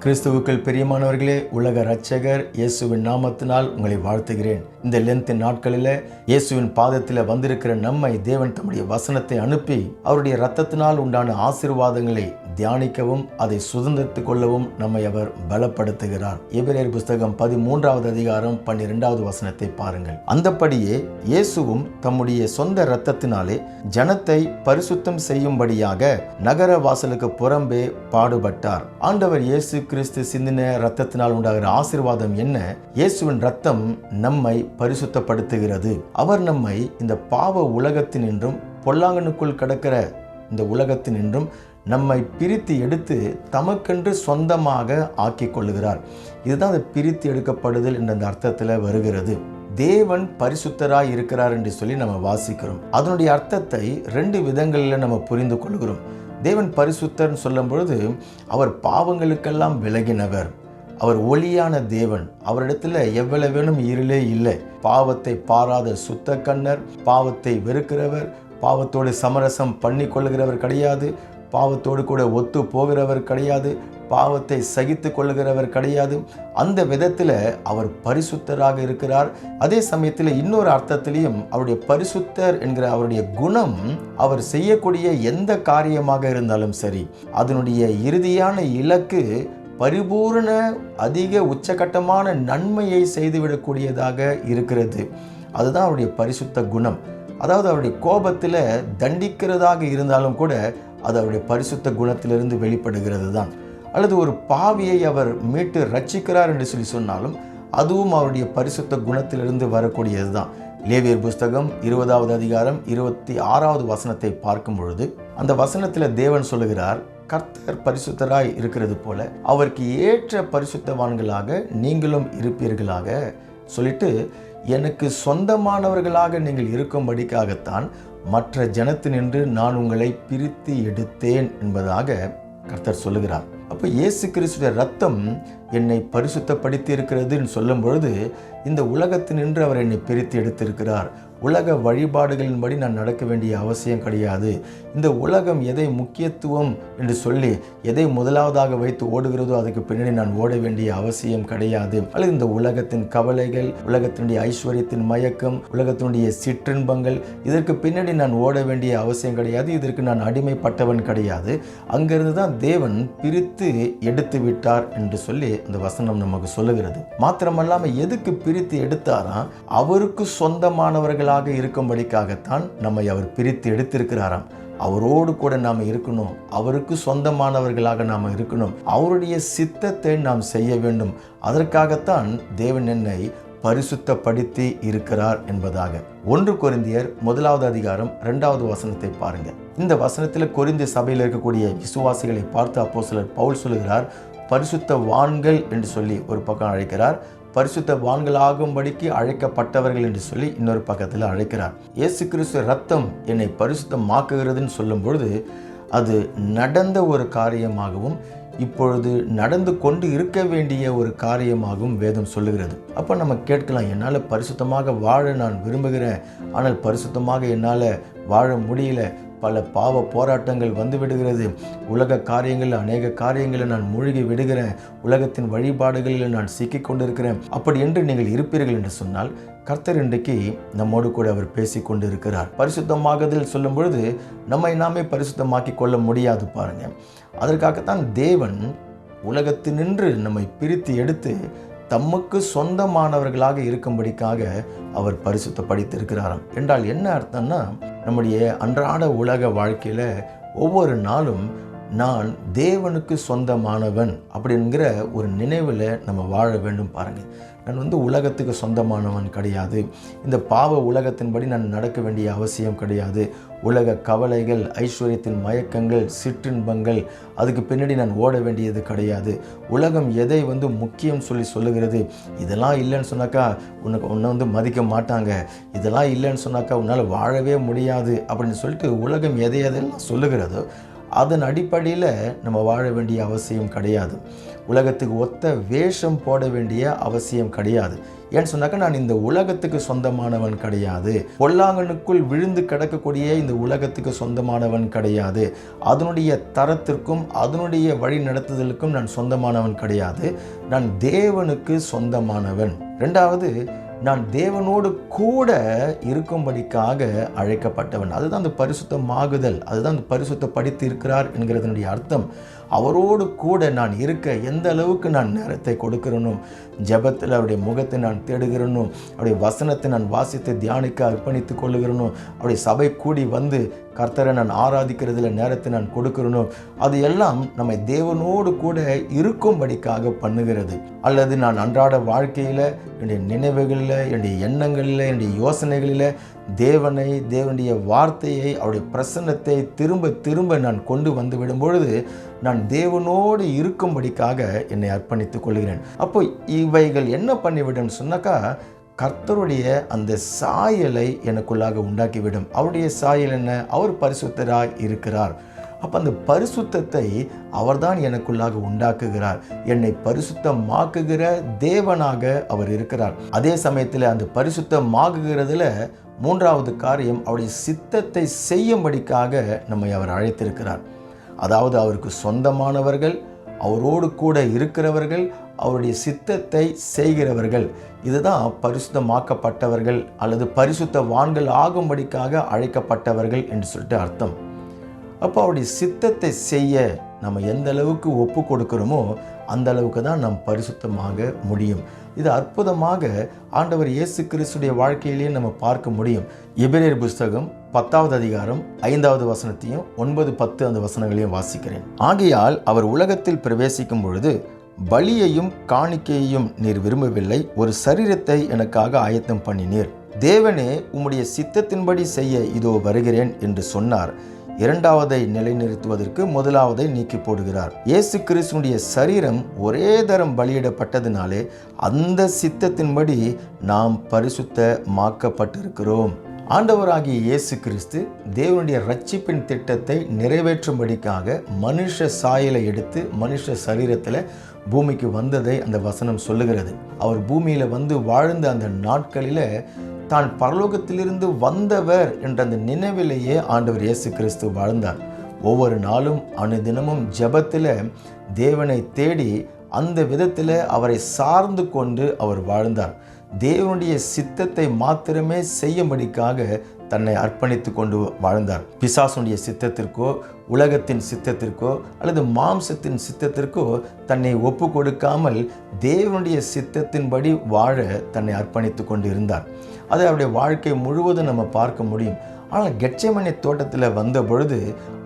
கிறிஸ்துவுக்குள் பிரியமானவர்களே உலக ரட்சகர் இயேசுவின் நாமத்தினால் உங்களை வாழ்த்துகிறேன். இந்த லென்த்தின் நாட்களில் இயேசுவின் பாதத்தில் வந்திருக்கிற நம்மை தேவன் தம்முடைய வசனத்தை அனுப்பி அவருடைய ரத்தத்தினால் உண்டான ஆசிர்வாதங்களை தியானிக்கவும் அதை சுதந்திரத்துக் கொள்ளவும் நம்மை அவர் பலப்படுத்துகிறார். எபிரேர் புஸ்தகம் பதிமூன்றாவது அதிகாரம் பன்னிரெண்டாவது வசனத்தை பாருங்கள். அந்தப்படியே இயேசுவும் தம்முடைய சொந்த இரத்தத்தினாலே ஜனத்தை பரிசுத்தம் செய்யும்படியாக நகர வாசலுக்கு புறம்பே பாடுபட்டார். ஆண்டவர் இயேசு கிறிஸ்து சிந்தின ரத்தத்தினால் உண்டாகிற ஆசீர்வாதம் என்ன? இயேசுவின் ரத்தம் நம்மை பரிசுத்தப்படுத்துகிறது. அவர் நம்மை இந்த பாவ உலகத்தினின்றும் பொல்லாங்கனுக்குள் கிடக்கிற இந்த உலகத்தினின்றும் நம்மை பிரித்து எடுத்து தமக்கென்று சொந்தமாக ஆக்கிக் கொள்ளுகிறார். இதுதான் அந்த பிரித்து எடுக்கப்படுதல் என்ற அந்த அர்த்தத்தில் வருகிறது. தேவன் பரிசுத்தராய் இருக்கிறார் என்று சொல்லி நம்ம வாசிக்கிறோம். அதனுடைய அர்த்தத்தை ரெண்டு விதங்களில் நம்ம புரிந்து கொள்கிறோம். தேவன் பரிசுத்தர்னு சொல்லும் பொழுது அவர் பாவங்களுக்கெல்லாம் விலகினவர். அவர் ஒளியான தேவன். அவரிடத்துல எவ்வளவு வேணும் இருளே இல்லை. பாவத்தை பாராத சுத்த கண்ணர் பாவத்தை வெறுக்கிறவர் பாவத்தோடு சமரசம் பண்ணி கொள்ளுகிறவர் கிடையாது. பாவத்தோடு கூட ஒத்து போகிறவர் கிடையாது பாவத்தை சகித்து கொள்ளுகிறவர் கிடையாது. அந்த விதத்தில் அவர் பரிசுத்தராக இருக்கிறார். அதே சமயத்தில் இன்னொரு அர்த்தத்திலையும் அவருடைய பரிசுத்தர் என்கிற அவருடைய குணம் அவர் செய்யக்கூடிய எந்த காரியமாக இருந்தாலும் சரி அதனுடைய இறுதியான இலக்கு பரிபூர்ண அதிக உச்சகட்டமான நன்மையை செய்துவிடக்கூடியதாக இருக்கிறது. அதுதான் அவருடைய பரிசுத்த குணம். அதாவது அவருடைய கோபத்தில் தண்டிக்கிறதாக இருந்தாலும் கூட அது அவருடைய பரிசுத்த குணத்திலிருந்து வெளிப்படுகிறது தான் அல்லது ஒரு பாவியை அவர் மீட்டு ரட்சிக்கிறார் என்று சொல்லி சொன்னாலும் அதுவும் அவருடைய பரிசுத்த குணத்திலிருந்து வரக்கூடியது தான் லேவியர் புஸ்தகம் இருபதாவது அதிகாரம் இருபத்தி ஆறாவது வசனத்தை பார்க்கும் பொழுது அந்த வசனத்தில் தேவன் சொல்லுகிறார் கர்த்தர் பரிசுத்தராய் இருக்கிறது போல அவருக்கு ஏற்ற பரிசுத்தவான்களாக நீங்களும் இருப்பீர்களாக. சொல்லிட்டு எனக்கு சொந்தமானவர்களாக நீங்கள் இருக்கும்படிக்காகத்தான் மற்ற ஜனத்தினின்று நான் உங்களை பிரித்து எடுத்தேன் என்பதாக கர்த்தர் சொல்லுகிறார். அப்போ இயேசு கிறிஸ்துடைய ரத்தம் என்னை பரிசுத்தப்படுத்தி இருக்கிறதுன்னு சொல்லும் பொழுது இந்த உலகத்தினின்று அவர் என்னை பிரித்து எடுத்திருக்கிறார். உலக வழிபாடுகளின்படி நான் நடக்க வேண்டிய அவசியம் கிடையாது. இந்த உலகம் எதை முக்கியத்துவம் என்று சொல்லி எதை முதலாவதாக வைத்து ஓடுகிறதோ அதுக்கு பின்னாடி நான் ஓட வேண்டிய அவசியம் கிடையாது. அல்லது இந்த உலகத்தின் கவலைகள் உலகத்தினுடைய ஐஸ்வர்யத்தின் மயக்கம் உலகத்தினுடைய சிற்றின்பங்கள் இதற்கு பின்னாடி நான் ஓட வேண்டிய அவசியம் கிடையாது. இதற்கு நான் அடிமைப்பட்டவன் கிடையாது. அங்கிருந்து தான் தேவன் பிரித்து எடுத்து விட்டார் என்று சொல்லி இந்த வசனம் நமக்கு சொல்லுகிறது. மாத்திரமல்லாமல் எதுக்கு பிரித்து எடுத்தாராம்? அவருக்கு சொந்தமானவர்களாக இருக்கும்படிக்காகத்தான் நம்மை அவர் பிரித்து எடுத்திருக்கிறாராம். அவரோடு கூட நாம் இருக்கணும். அவருக்கு சொந்தமானவர்களாக நாம் இருக்கணும். அவருடைய சித்தத்தை நாம் செய்ய வேண்டும். அதற்காகத்தான் தேவன் என்னை பரிசுத்தப்படுத்தி இருக்கிறார் என்பதாக. ஒன்று கொரிந்தியர் முதலாவது அதிகாரம் இரண்டாவது வசனத்தை பாருங்க. இந்த வசனத்தில் கொரிந்திய சபையில் இருக்கக்கூடிய விசுவாசிகளை பார்த்து அப்போ சிலர் பவுல் சொல்கிறார் பரிசுத்த வான்கள் என்று சொல்லி ஒரு பக்கம் அழைக்கிறார். பரிசுத்த வான்களாகும்படிக்கு அழைக்கப்பட்டவர்கள் என்று சொல்லி இன்னொரு பக்கத்தில் அழைக்கிறார். இயேசு கிறிஸ்து ரத்தம் என்னை பரிசுத்தமாக்குகிறதுன்னு சொல்லும் பொழுது அது நடந்த ஒரு காரியமாகவும் இப்பொழுது நடந்து கொண்டு இருக்க வேண்டிய ஒரு காரியமாகவும் வேதம் சொல்லுகிறது. அப்போ நம்ம கேட்கலாம் என்னால் பரிசுத்தமாக வாழ நான் விரும்புகிறேன். ஆனால் பரிசுத்தமாக என்னால் வாழ முடியல. பல பாவ போராட்டங்கள் வந்து விடுகிறது. உலக காரியங்களில் அநேக காரியங்களில் நான் மூழ்கி விடுகிறேன். உலகத்தின் வழிபாடுகளில் நான் சிக்கிக் கொண்டிருக்கிறேன். அப்படி என்று நீங்கள் இருப்பீர்கள் என்று சொன்னால் கர்த்தர் இன்றைக்கு நம்மோடு கூட அவர் பேசி கொண்டு இருக்கிறார் பரிசுத்தமாகுதல் சொல்லும் பொழுது நம்மை நாமே பரிசுத்தமாக்கி கொள்ள முடியாது பாருங்க. அதற்காகத்தான் தேவன் உலகத்தினின்று நம்மை பிரித்து எடுத்து தமக்கு சொந்தமானவர்களாக இருக்கும்படிக்காக அவர் பரிசுத்தப்படுத்தியிருக்கிறாராம். என்றால் என்ன அர்த்தம்னா நம்முடைய அன்றாட உலக வாழ்க்கையில் ஒவ்வொரு நாளும் நான் தேவனுக்கு சொந்தமானவன் அப்படிங்கிற ஒரு நினைவில் நம்ம வாழ வேண்டும் பாருங்கள் நான் வந்து உலகத்துக்கு சொந்தமானவன் கிடையாது. இந்த பாவ உலகத்தின்படி நான் நடக்க வேண்டிய அவசியம் கிடையாது. உலக கவலைகள் ஐஸ்வர்யத்தின் மயக்கங்கள் சிற்றின்பங்கள் அதுக்கு பின்னாடி நான் ஓட வேண்டியது கிடையாது. உலகம் எதை வந்து முக்கியம் சொல்லி சொல்லுகிறது? இதெல்லாம் இல்லைன்னு சொன்னாக்கா உனக்கு உன்னை வந்து மதிக்க மாட்டாங்க. இதெல்லாம் இல்லைன்னு சொன்னாக்கா உன்னால் வாழவே முடியாது அப்படின்னு சொல்லிட்டு உலகம் எதை எதெல்லாம் சொல்லுகிறதோ அதன் அடிப்படையில் நம்ம வாழ வேண்டிய அவசியம் கிடையாது. உலகத்துக்கு ஒத்த வேஷம் போட வேண்டிய அவசியம் கிடையாது. ஏன்னு சொன்னாக்கா நான் இந்த உலகத்துக்கு சொந்தமானவன் கிடையாது. பொல்லாங்கனுக்குள் விழுந்து கிடக்கக்கூடிய இந்த உலகத்துக்கு சொந்தமானவன் கிடையாது. அதனுடைய தரத்திற்கும் அதனுடைய வழி நடத்துதலுக்கும் நான் சொந்தமானவன் கிடையாது. நான் தேவனுக்கு சொந்தமானவன். ரெண்டாவது நான் தேவனோடு கூட இருக்கும்படிக்காக அழைக்கப்பட்டவன். அதுதான் அந்த பரிசுத்தமாகுதல். அதுதான் அந்த பரிசுத்தப்படுத்தி இருக்கிறார் என்கிறதனுடைய அர்த்தம். அவரோடு கூட நான் இருக்க எந்த அளவுக்கு நான் நேரத்தை கொடுக்கிறனோ ஜெபத்தில் அவருடைய முகத்தை நான் தேடுகிறனும் அவருடைய வசனத்தை நான் வாசித்து தியானிக்க அர்ப்பணித்துக் கொள்ளுகிறனும் அவருடைய சபை கூடி வந்து கர்த்தரை நான் ஆராதிக்கிறதுல நேரத்தை நான் கொடுக்கிறனோ அது எல்லாம் நம்மை தேவனோடு கூட இருக்கும்படிக்காக பண்ணுகிறது. அல்லது நான் அன்றாட வாழ்க்கையில் என்னுடைய நினைவுகளில் என்னுடைய எண்ணங்களில் என்னுடைய யோசனைகளில் தேவனை தேவனுடைய வார்த்தையை அவருடைய பிரசன்னத்தை திரும்ப திரும்ப நான் கொண்டு வந்து விடும் பொழுது நான் தேவனோடு இருக்கும்படிக்காக என்னை அர்ப்பணித்துக் கொள்கிறேன். அப்போ இவைகள் என்ன பண்ணிவிடும் சொன்னாக்கா கர்த்தருடைய அந்த சாயலை எனக்குள்ளாக உண்டாக்கிவிடும். அவருடைய சாயல் என்ன? அவர் பரிசுத்தராய் இருக்கிறார். அப்போ அந்த பரிசுத்தத்தை அவர்தான் எனக்குள்ளாக உண்டாக்குகிறார். என்னை பரிசுத்தமாக்குகிற தேவனாக அவர் இருக்கிறார். அதே சமயத்தில் அந்த பரிசுத்தமாகுகிறதுல மூன்றாவது காரியம் அவருடைய சித்தத்தை செய்யும்படிக்காக நம்மை அவர் அழைத்திருக்கிறார். அதாவது அவருக்கு சொந்தமானவர்கள் அவரோடு கூட இருக்கிறவர்கள் அவருடைய சித்தத்தை செய்கிறவர்கள் இதுதான் பரிசுத்தமாக்கப்பட்டவர்கள் அல்லது பரிசுத்தவான்கள் ஆகும்படிக்காக அழைக்கப்பட்டவர்கள் என்று சொல்லிட்டு அர்த்தம். அப்போ அவருடைய சித்தத்தை செய்ய நம்ம எந்த அளவுக்கு ஒப்பு கொடுக்குறோமோ அந்த அளவுக்கு தான் நாம் பரிசுத்தமாக முடியும். இது அற்புதமாக ஆண்டவர் இயேசு கிறிஸ்துடைய வாழ்க்கையிலேயே நம்ம பார்க்க முடியும். எபிரேர் புஸ்தகம் பத்தாவது அதிகாரம் ஐந்தாவது வசனத்தையும் ஒன்பது பத்து அந்த வசனங்களையும் வாசிக்கிறேன். ஆகையால் அவர் உலகத்தில் பிரவேசிக்கும் பொழுது பலியையும் காணிக்கையையும் நீர் விரும்பவில்லை. ஒரு சரீரத்தை எனக்காக ஆயத்தம் பண்ணினீர். தேவனே உம்முடைய சித்தத்தின்படி செய்ய இதோ வருகிறேன் என்று சொன்னார். இரண்டாவதை நிலைநிறுத்துவதற்கு முதலாவதை நீக்கி போடுகிறார். இயேசு கிறிஸ்துனுடைய சரீரம் ஒரே தரம் பலியிடப்பட்டதினாலே அந்த சித்தத்தின்படி நாம் பரிசுத்தமாக்கப்பட்டிருக்கிறோம். ஆண்டவராகிய இயேசு கிறிஸ்து தேவனுடைய ரட்சிப்பின் திட்டத்தை நிறைவேற்றும்படிக்காக மனுஷ சாயலை எடுத்து மனுஷ சரீரத்தில் பூமிக்கு வந்ததை அந்த வசனம் சொல்லுகிறது. அவர் பூமியில் வந்து வாழ்ந்த அந்த நாட்களில் தான் பரலோகத்திலிருந்து வந்தவர் என்ற அந்த நினைவிலேயே ஆண்டவர் இயேசு கிறிஸ்து வாழ்ந்தார். ஒவ்வொரு நாளும் அனுதினமும் ஜெபத்தில் தேவனை தேடி அந்த விதத்தில் அவரை சார்ந்து கொண்டு அவர் வாழ்ந்தார். தேவனுடைய சித்தத்தை மாத்திரமே செய்யும்படிக்காக தன்னை அர்ப்பணித்து கொண்டு வாழ்ந்தார். பிசாசுடைய சித்தத்திற்கோ உலகத்தின் சித்தத்திற்கோ அல்லது மாம்சத்தின் சித்தத்திற்கோ தன்னை ஒப்பு கொடுக்காமல் தேவனுடைய சித்தத்தின்படி வாழ தன்னை அர்ப்பணித்து கொண்டு இருந்தார் அதை அவருடைய வாழ்க்கை முழுவதும் நம்ம பார்க்க முடியும். ஆனால் கெட்சமனை தோட்டத்தில் வந்த பொழுது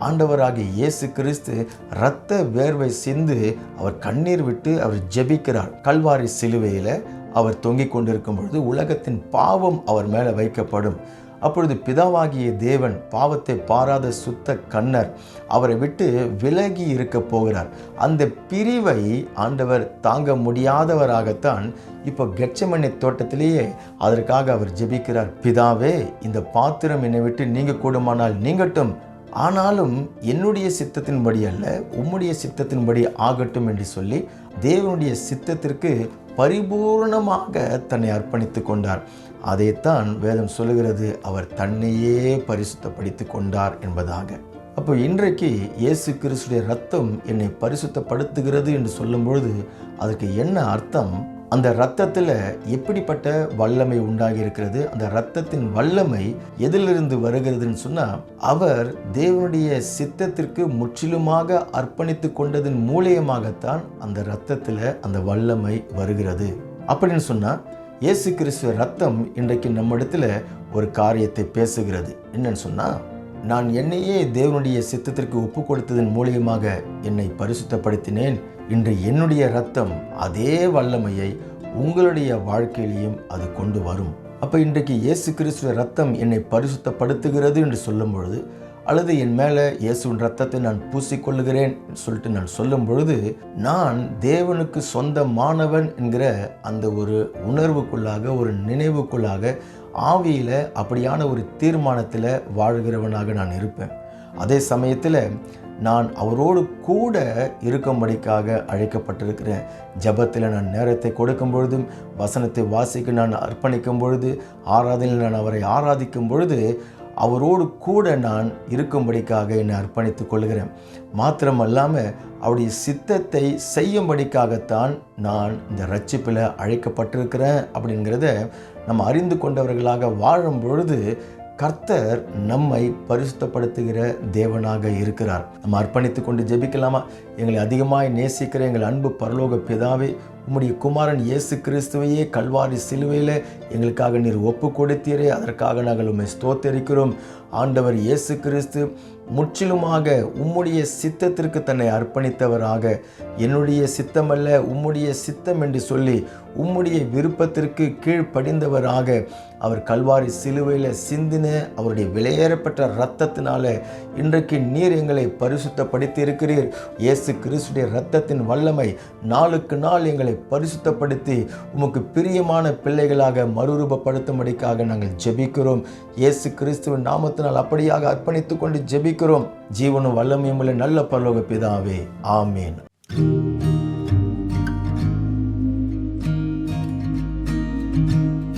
ஆண்டவராகிய இயேசு கிறிஸ்து இரத்த வேர்வை சிந்து அவர் கண்ணீர் விட்டு அவர் ஜெபிக்கிறார். கல்வாரி சிலுவையில் அவர் தொங்கிக் கொண்டிருக்கும் பொழுது உலகத்தின் பாவம் அவர் மேலே வைக்கப்படும். அப்பொழுது பிதாவாகிய தேவன் பாவத்தை பாராத சுத்த கண்ணர் அவரை விட்டு விலகி இருக்க போகிறார். அந்த பிரிவை ஆண்டவர் தாங்க முடியாதவராகத்தான் இப்போ கெச்சமண்ணை தோட்டத்திலேயே அதற்காக அவர் ஜெபிக்கிறார். பிதாவே இந்த பாத்திரம் என்னை விட்டு நீங்க கூடுமானால் நீங்கட்டும். ஆனாலும் என்னுடைய சித்தத்தின்படி அல்ல உம்முடைய சித்தத்தின்படி ஆகட்டும் என்று சொல்லி தேவனுடைய சித்தத்திற்கு பரிபூர்ணமாக தன்னை அர்ப்பணித்து கொண்டார். அதைத்தான் வேதம் சொல்லுகிறது அவர் தன்னையே பரிசுத்தப்படுத்தி கொண்டார் என்பதாக. அப்போ இன்றைக்கு இயேசு கிறிஸ்துடைய ரத்தம் என்னை பரிசுத்தப்படுத்துகிறது என்று சொல்லும் பொழுது அதற்கு என்ன அர்த்தம்? அந்த இரத்தத்தில் எப்படிப்பட்ட வல்லமை உண்டாகி இருக்கிறது அந்த இரத்தத்தின் வல்லமை எதிலிருந்து வருகிறதுன்னு சொன்னால் அவர் தேவனுடைய சித்தத்திற்கு முற்றிலுமாக அர்ப்பணித்து கொண்டதன் மூலியமாகத்தான் அந்த இரத்தத்தில் அந்த வல்லமை வருகிறது. அப்படின்னு சொன்னால் இயேசு கிறிஸ்துவ ரத்தம் இன்றைக்கு நம்மிடத்தில் ஒரு காரியத்தை பேசுகிறது. என்னன்னு சொன்னால் நான் என்னையே தேவனுடைய சித்தத்திற்கு ஒப்பு கொடுத்ததன் மூலியமாக என்னை பரிசுத்தப்படுத்தினேன். இன்று என்னுடைய ரத்தம் அதே வல்லமையை உங்களுடைய வாழ்க்கையிலையும் அது கொண்டு வரும். அப்போ இன்றைக்கு இயேசு கிறிஸ்துவ ரத்தம் என்னை பரிசுத்தப்படுத்துகிறது என்று சொல்லும் பொழுது அல்லது என் மேலே இயேசுவின் ரத்தத்தை நான் பூசிக்கொள்ளுகிறேன் சொல்லிட்டு நான் சொல்லும் பொழுது நான் தேவனுக்கு சொந்தமானவன் என்கிற அந்த ஒரு உணர்வுக்குள்ளாக ஒரு நினைவுக்குள்ளாக ஆவியில் அப்படியான ஒரு தீர்மானத்தில் வாழ்கிறவனாக நான் இருப்பேன். அதே சமயத்தில் நான் அவரோடு கூட இருக்கும்படிக்காக அழைக்கப்பட்டிருக்கிறேன். ஜெபத்தில் நான் நேரத்தை கொடுக்கும் பொழுதும் வசனத்தை வாசிக்க நான் அர்ப்பணிக்கும் பொழுது ஆராதனையில் நான் அவரை ஆராதிக்கும் பொழுது அவரோடு கூட நான் இருக்கும்படிக்காக என்னை அர்ப்பணித்துக் கொள்கிறேன். மாத்திரமல்லாமல் அவருடைய சித்தத்தை செய்யும்படிக்காகத்தான் நான் இந்த ரட்சிப்பில் அழைக்கப்பட்டிருக்கிறேன் அப்படிங்கிறத நம்ம அறிந்து கொண்டவர்களாக வாழும் பொழுது கர்த்தர் நம்மை பரிசுத்தப்படுத்துகிற தேவனாக இருக்கிறார். நம்ம அர்ப்பணித்து கொண்டு ஜெபிக்கலாமா? எங்களை அதிகமாய் நேசிக்கிற எங்கள் அன்பு பரலோக பிதாவே உம்முடைய குமாரன் இயேசு கிறிஸ்துவையே கல்வாரி சிலுவையில் எங்களுக்காக நீர் ஒப்பு கொடுத்தீரே அதற்காக நாங்கள் உண்மை ஸ்தோத்தரிக்கிறோம். ஆண்டவர் இயேசு கிறிஸ்து முற்றிலுமாக உம்முடைய சித்தத்திற்கு தன்னை அர்ப்பணித்தவராக. என்னுடைய சித்தமல்ல உம்முடைய சித்தம் என்று சொல்லி உம்முடைய விருப்பத்திற்கு கீழ்ப்படிந்தவராக. அவர் கல்வாரி சிலுவையில் சிந்தின அவருடைய விலையேறப்பட்ட இரத்தத்தினால இன்றைக்கு நீர் எங்களை பரிசுத்தப்படுத்தி இருக்கிறீர் இயேசு கிறிஸ்துடைய இரத்தத்தின் வல்லமை நாளுக்கு நாள் எங்களை பரிசுத்தப்படுத்தி உமக்கு பிரியமான பிள்ளைகளாக மறுரூபப்படுத்தும்படிக்காக நாங்கள் ஜெபிக்கிறோம். இயேசு கிறிஸ்துவின் நாமத்தினால் அப்படியாக அர்ப்பணித்துக்கொண்டு கொண்டு ஜெபிக்கிறோம். ஜெபிக்கிறோம். ஜீவனும் வல்லமையுமுள்ள நல்ல பரலோக பிதாவே. ஆமேன்.